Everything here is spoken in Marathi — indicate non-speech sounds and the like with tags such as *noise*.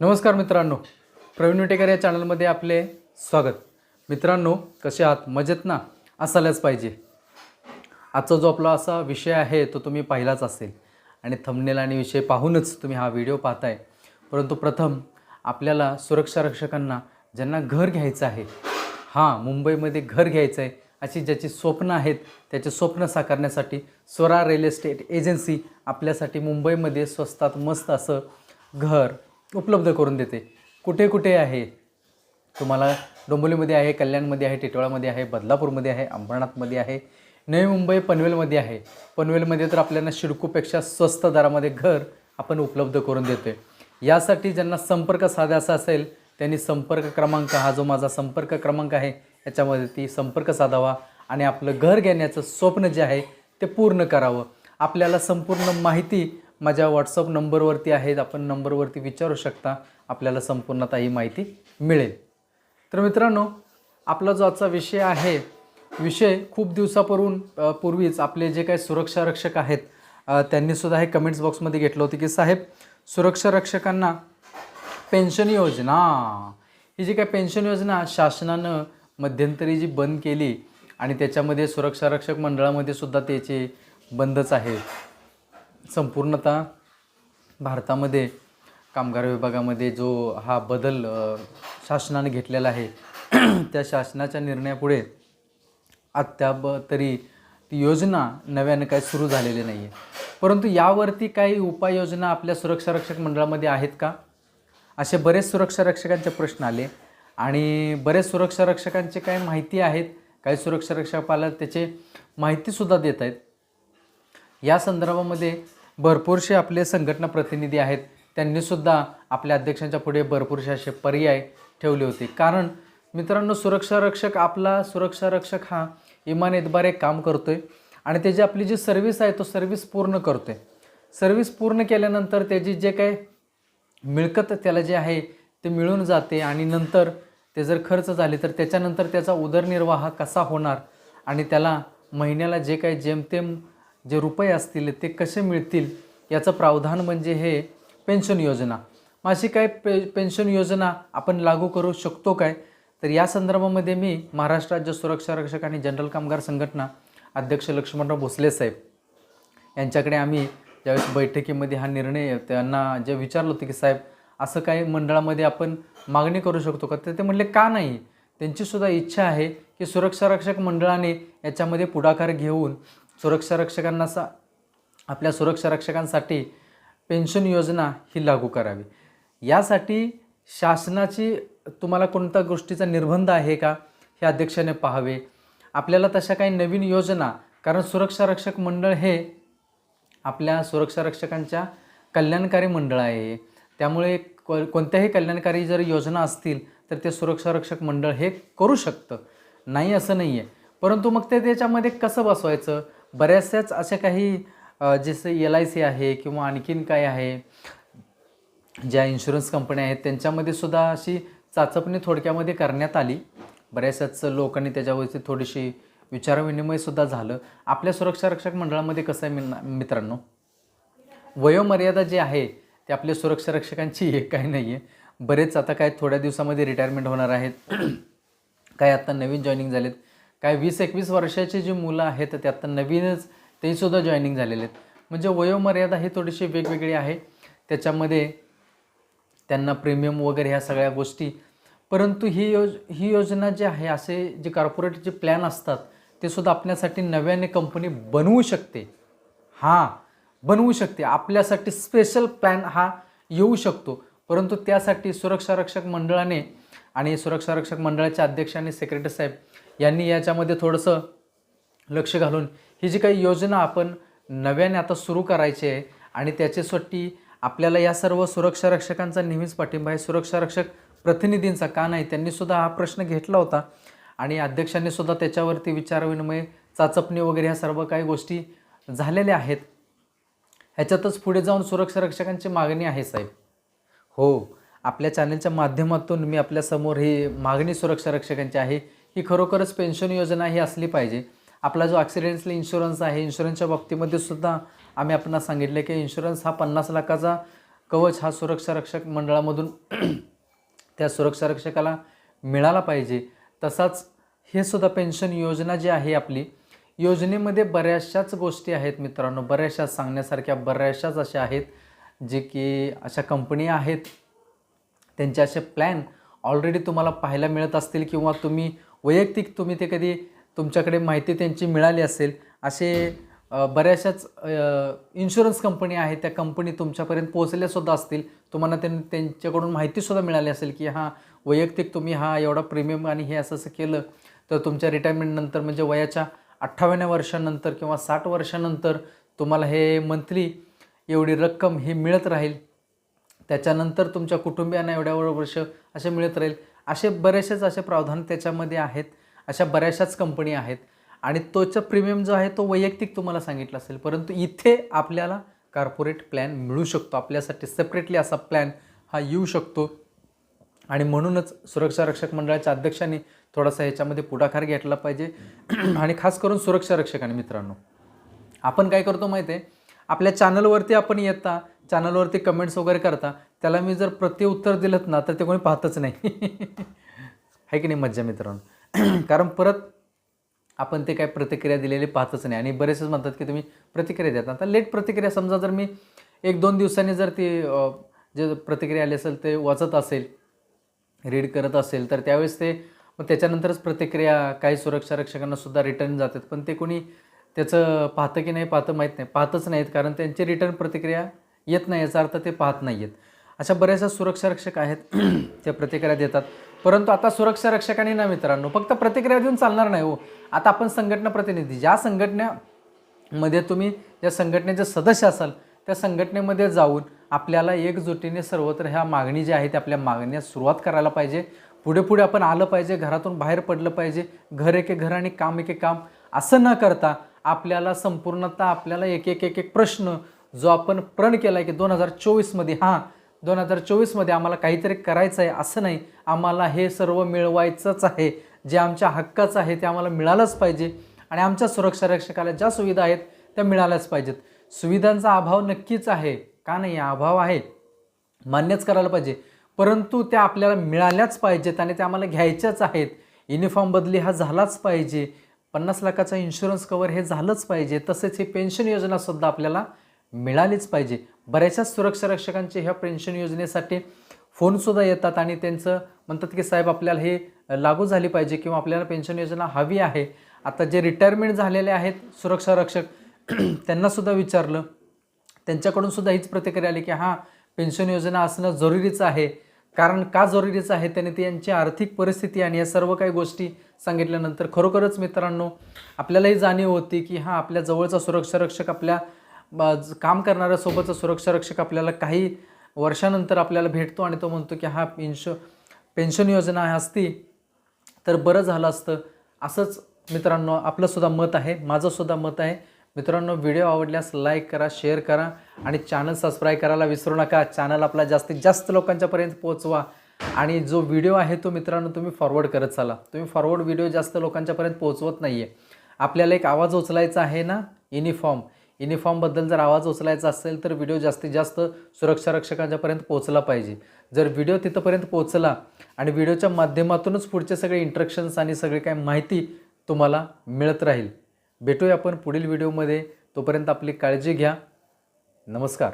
नमस्कार मित्रांनो. प्रवीण विटेकर या चॅनलमध्ये आपले स्वागत. मित्रांनो कसे आहात? मजेत ना? असायलाच पाहिजे. आजचा जो आपला असा विषय आहे तो तुम्ही पाहिलाच असेल. आणि थंबनेल आणि विषय पाहूनच तुम्ही हा व्हिडिओ पाहताय. परंतु प्रथम आपल्याला सुरक्षा रक्षकांना ज्यांना घर घ्यायचं आहे हां मुंबईमध्ये घर घ्यायचं आहे अशी ज्याची स्वप्न आहेत त्याचे स्वप्न साकारण्यासाठी स्वरा रिअल एस्टेट एजन्सी आपल्यासाठी मुंबईमध्ये स्वस्तात मस्त असं घर उपलब्ध करून देते. कुठे कुठे आहे? तुम्हाला डोंबिवलीमध्ये आहे कल्याणमध्ये आहे टिटवाळामध्ये आहे बदलापूरमध्ये आहे अंबरनाथमध्ये आहे नवी मुंबई पनवेलमध्ये आहे. पनवेलमध्ये तर आपल्याला शिडकूपेक्षा स्वस्त दरामध्ये घर आपण उपलब्ध करून देतोय. यासाठी ज्यांना संपर्क साधायचा असेल त्यांनी संपर्क क्रमांक हा जो माझा संपर्क क्रमांक आहे याच्यामध्ये ती संपर्क साधावा आणि आपलं घर घेण्याचं स्वप्न जे आहे ते पूर्ण करावं. आपल्याला संपूर्ण माहिती माझ्या व्हॉट्सअप नंबरवरती आहेत. आपण नंबरवरती विचारू शकता. आपल्याला संपूर्णतः ही माहिती मिळेल. तर मित्रांनो आपला जो आजचा विषय आहे विषय खूप दिवसापूर्वी पूर्वीच आपले जे काही सुरक्षा रक्षक आहेत त्यांनीसुद्धा हे कमेंट्स बॉक्समध्ये घेतलं होतं की साहेब सुरक्षा रक्षकांना पेन्शन योजना. ही जी काय पेन्शन योजना शासनानं मध्यंतरी जी बंद केली आणि त्याच्यामध्ये सुरक्षा रक्षक मंडळामध्ये सुद्धा त्याचे बंदच आहे संपूर्णतः भारतामध्ये कामगार विभागामध्ये जो हा बदल शासनाने घेतलेला आहे *clears throat* त्या शासनाच्या निर्णयापुढे अद्याप तरी ती योजना नव्यानं काय सुरू झालेली नाही आहे परंतु यावरती काही उपाययोजना आपल्या सुरक्षा रक्षक मंडळामध्ये आहेत का? असे बरेच सुरक्षा रक्षकांचे प्रश्न आले आणि बरेच सुरक्षा रक्षकांचे काही माहिती आहेत काही सुरक्षा रक्षक पाला त्याचे माहितीसुद्धा देत आहेत. या संदर्भामध्ये भरपूरसे आपले संघटना प्रतिनिधी आहेत. त्यांनीसुद्धा आपल्या अध्यक्षांच्या पुढे भरपूरसे असे पर्याय ठेवले होते. कारण मित्रांनो सुरक्षा रक्षक आपला सुरक्षा रक्षक हा इमान इतबारे काम करतो आहे आणि त्याची आपली जी सर्व्हिस आहे तो सर्व्हिस पूर्ण करतो आहे सर्व्हिस पूर्ण केल्यानंतर त्याची जे काही मिळकत त्याला जे आहे ते मिळून जाते. आणि नंतर ते जर खर्च झाले तर त्याच्यानंतर त्याचा उदरनिर्वाह कसा होणार? आणि त्याला महिन्याला जे काही जेमतेम जे रुपये असतील ते कसे मिळतील याचं प्रावधान म्हणजे हे पेन्शन योजना. माझी अशी काय पे पेन्शन योजना आपण लागू करू शकतो काय? तर या संदर्भामध्ये मी महाराष्ट्र राज्य सुरक्षा रक्षक आणि जनरल कामगार संघटना अध्यक्ष लक्ष्मणराव भोसले साहेब यांच्याकडे आम्ही ज्यावेळेस बैठकीमध्ये हा निर्णय त्यांना जे विचारलं होतं की साहेब असं काही मंडळामध्ये आपण मागणी करू शकतो का? तर ते म्हणले का नाही? त्यांचीसुद्धा इच्छा आहे की सुरक्षा रक्षक मंडळाने याच्यामध्ये पुढाकार घेऊन सुरक्षा रक्षकांना सा आपल्या सुरक्षा रक्षकांसाठी पेन्शन योजना ही लागू करावी. यासाठी शासनाची तुम्हाला कोणत्या गोष्टीचा निर्बंध आहे का हे अध्यक्षाने पाहावे. आपल्याला तशा काही नवीन योजना कारण सुरक्षा रक्षक मंडळ हे आपल्या सुरक्षा रक्षकांच्या कल्याणकारी मंडळ आहे. त्यामुळे को कोणत्याही कल्याणकारी जर योजना असतील तर ते सुरक्षा रक्षक मंडळ हे करू शकतं. नाही असं नाही आहे परंतु मग ते त्याच्यामध्ये कसं बसवायचं? बऱ्याचशाच अशा काही जसं एल आय सी आहे किंवा आणखीन काय आहे ज्या इन्शुरन्स कंपन्या आहेत त्यांच्यामध्ये सुद्धा अशी चाचपणी थोडक्यामध्ये करण्यात आली. बऱ्याचशाच लोकांनी त्याच्यावरती थोडीशी विचारविनिमयसुद्धा झालं. आपल्या सुरक्षा रक्षक मंडळामध्ये कसं आहे मिन- मित्रांनो? वयोमर्यादा जी आहे ते आपल्या सुरक्षा रक्षकांची एक काही नाही आहे बरेच आता काय थोड्या दिवसामध्ये रिटायरमेंट होणार आहेत. *clears throat* काय आत्ता नवीन जॉईनिंग झालेत. काय वीस एकवीस वर्षाची जी मुलं आहेत ते आत्ता नवीनच तेसुद्धा जॉईनिंग झालेले आहेत. म्हणजे वयोमर्यादा ही थोडीशी वेगवेगळी आहे. त्याच्यामध्ये त्यांना प्रीमियम वगैरे ह्या सगळ्या गोष्टी. परंतु ही योज ही योजना जी आहे असे जे कॉर्पोरेट जे प्लॅन असतात ते सुद्धा आपल्यासाठी नव्याने कंपनी बनवू शकते. हां बनवू शकते. आपल्यासाठी स्पेशल प्लॅन हा येऊ शकतो. परंतु त्यासाठी सुरक्षा रक्षक मंडळाने आणि सुरक्षा रक्षक मंडळाचे अध्यक्ष आणि सेक्रेटरी साहेब यांनी याच्यामध्ये थोडंसं लक्ष घालून ही जी काही योजना आपण नव्याने आता सुरू करायची आहे आणि त्याच्यासाठी आपल्याला या सर्व सुरक्षा रक्षकांचा नेहमीच पाठिंबा आहे. सुरक्षा रक्षक प्रतिनिधींचा का नाही त्यांनीसुद्धा हा प्रश्न घेतला होता. आणि अध्यक्षांनी सुद्धा त्याच्यावरती विचारविनिमय चाचपणी वगैरे ह्या सर्व काही गोष्टी झालेल्या आहेत. ह्याच्यातच पुढे जाऊन सुरक्षा रक्षकांची मागणी आहे साहेब. हो आपल्या चॅनलच्या माध्यमातून मी आपल्यासमोर ही मागणी सुरक्षा रक्षकांची आहे. ही खरोखरच पेन्शन योजना ही असली पाहिजे. आपला जो ॲक्सिडेंटली इन्शुरन्स आहे इन्शुरन्सच्या बाबतीमध्ये सुद्धा आम्ही आपण सांगितलं की इन्शुरन्स हा पन्नास लाखाचा कवच हा सुरक्षा रक्षक मंडळामधून *clears throat* त्या सुरक्षा रक्षकाला मिळाला पाहिजे. तसाच हे सुद्धा पेन्शन योजना जी आहे आपली योजनेमध्ये बऱ्याचशाच गोष्टी आहेत मित्रांनो. बऱ्याचशा सांगण्यासारख्या बऱ्याचशाच अशा आहेत जे की अशा कंपनी आहेत त्यांचे असे प्लॅन ऑलरेडी तुम्हाला पाहायला मिळत असतील किंवा तुम्ही वैयक्तिक तुम्ही ते कधी तुमच्याकडे माहिती त्यांची मिळाली असेल असे बऱ्याचशाच इन्शुरन्स कंपनी आहेत त्या कंपनी तुमच्यापर्यंत पोहोचल्यासुद्धा असतील. तुम्हाला त्यां त्यांच्याकडून माहितीसुद्धा मिळाली असेल की हां वैयक्तिक तुम्ही हा एवढा प्रीमियम आणि हे असं असं केलं तर तुमच्या रिटायरमेंटनंतर म्हणजे वयाच्या अठ्ठावन्या वर्षानंतर किंवा साठ वर्षानंतर तुम्हाला हे मंथली एवढी रक्कम ही मिळत राहील. त्याच्यानंतर तुमच्या कुटुंबियांना एवढ्या वर्ष असे मिळत राहील. असे बरेचसेच असे प्रावधान त्याच्यामध्ये आहेत अशा बऱ्याचशाच कंपनी आहेत. आणि तोचा प्रीमियम जो आहे तो वैयक्तिक तुम्हाला सांगितला असेल. परंतु इथे आपल्याला कॉर्पोरेट प्लॅन मिळू शकतो. आपल्यासाठी सेपरेटली असा प्लॅन हा येऊ शकतो. आणि म्हणूनच सुरक्षा रक्षक मंडळाच्या अध्यक्षांनी थोडासा ह्याच्यामध्ये पुढाकार घेतला पाहिजे. *clears throat* आणि खास करून सुरक्षा रक्षकांनी मित्रांनो. आपण काय करतो माहिती आहे आपल्या चॅनलवरती आपण येता चॅनलवरती कमेंट्स वगैरे करता त्याला मी जर प्रत्युत्तर दिलं ना तर ते कोणी पाहतच नाही. आहे की नाही मज्जा मित्रांनो? कारण परत आपण ते काय प्रतिक्रिया दिलेली पाहतच नाही. आणि बरेचसेच म्हणतात की तुम्ही प्रतिक्रिया देता. आता लेट प्रतिक्रिया समजा जर मी एक दोन दिवसांनी जर ती जे प्रतिक्रिया आली असेल ते वाचत असेल रीड करत असेल तर त्यावेळेस ते मग त्याच्यानंतरच प्रतिक्रिया काही सुरक्षा रक्षकांना सुद्धा रिटर्न जातात. पण ते कोणी त्याचं पाहतं की नाही पाहतं माहीत नाही. पाहतच नाहीत कारण त्यांची रिटर्न प्रतिक्रिया येत नाही याचा अर्थ ते पाहत नाही आहेत अशा बऱ्याचशा सुरक्षा रक्षक आहेत *clears throat* त्या प्रतिक्रिया देतात. परंतु आता सुरक्षा रक्षकांनी ना मित्रांनो फक्त प्रतिक्रिया देऊन चालणार नाही हो. आता आपण संघटना प्रतिनिधी ज्या संघटनेमध्ये तुम्ही ज्या संघटनेचे सदस्य असाल त्या संघटनेमध्ये जाऊन आपल्याला एकजुटीने सर्वत्र ह्या मागणी ज्या आहेत आपल्या मागण्यास सुरुवात करायला पाहिजे. पुढे पुढे आपण आलं पाहिजे घरातून बाहेर पडलं पाहिजे घर एके घर आणि काम एके काम. असं न करता आपल्याला संपूर्णतः आपल्याला एक एक एक एक प्रश्न जो आपण प्रण केला आहे की दोन हजार चोवीसमध्ये हां दोन हजार चोवीसमध्ये आम्हाला काहीतरी करायचं आहे असं नाही. आम्हाला हे सर्व मिळवायचंच आहे. जे आमच्या हक्काचं आहे ते आम्हाला मिळालंच पाहिजे. आणि आमच्या सुरक्षा रक्षकाला ज्या सुविधा आहेत त्या मिळाल्याच पाहिजेत. सुविधांचा अभाव नक्कीच आहे. का नाही? अभाव आहे. मान्यच करायला पाहिजे. परंतु त्या आपल्याला मिळाल्याच पाहिजेत आणि त्या आम्हाला घ्यायच्याच आहेत. युनिफॉर्म बदली हा झालाच पाहिजे. पन्नास लाखाचा इन्शुरन्स कवर हे झालंच पाहिजे. तसेच ही पेन्शन योजनासुद्धा आपल्याला मिळालीच पाहिजे. बऱ्याचशा सुरक्षा रक्षकांचे ह्या पेन्शन योजनेसाठी फोनसुद्धा येतात आणि त्यांचं म्हणतात की साहेब आपल्याला हे लागू झाली पाहिजे किंवा आपल्याला पेन्शन योजना हवी आहे. आता जे रिटायरमेंट झालेले आहेत सुरक्षा रक्षक *clears throat* त्यांनासुद्धा विचारलं. त्यांच्याकडून सुद्धा हीच प्रतिक्रिया आली की हां पेन्शन योजना असणं जरुरीचं आहे. कारण का जरुरीचं आहे? त्याने ती यांची आर्थिक परिस्थिती आणि या सर्व काही गोष्टी सांगितल्यानंतर खरोखरच मित्रांनो आपल्यालाही जाणीव होती की हां आपल्या जवळचा सुरक्षा रक्षक आपल्या काम करणाऱ्या सोबतचा सुरक्षा रक्षक आपल्याला काही वर्षानंतर आपल्याला भेटतो आणि तो म्हणतो की हा इन्शु पेन्शन योजना असती तर बरं झालं असतं. असंच मित्रांनो आपलंसुद्धा मत आहे माझंसुद्धा मत आहे. मित्रांनो व्हिडिओ आवडल्यास लाईक करा शेअर करा आणि चॅनल सबस्क्राईब करायला विसरू नका. चॅनल आपला जास्तीत जास्त लोकांच्यापर्यंत पोहोचवा आणि जो व्हिडिओ आहे तो मित्रांनो तुम्ही फॉरवर्ड करत चाला. तुम्ही फॉरवर्ड व्हिडिओ जास्त लोकांच्यापर्यंत पोहोचवत नाही आहे आपल्याला एक आवाज उचलायचा आहे ना? युनिफॉर्म युनिफॉर्मबद्दल जर आवाज उचलायचा असेल तर व्हिडिओ जास्तीत जास्त सुरक्षा रक्षकांच्यापर्यंत पोहोचला पाहिजे. जर व्हिडिओ तिथंपर्यंत पोहोचला आणि व्हिडिओच्या माध्यमातूनच पुढचे सगळे इंट्रक्शन्स आणि सगळे काय माहिती तुम्हाला मिळत राहील. भेटूया आपण पुढील व्हिडिओमध्ये तोपर्यंत आपली काळजी घ्या. नमस्कार.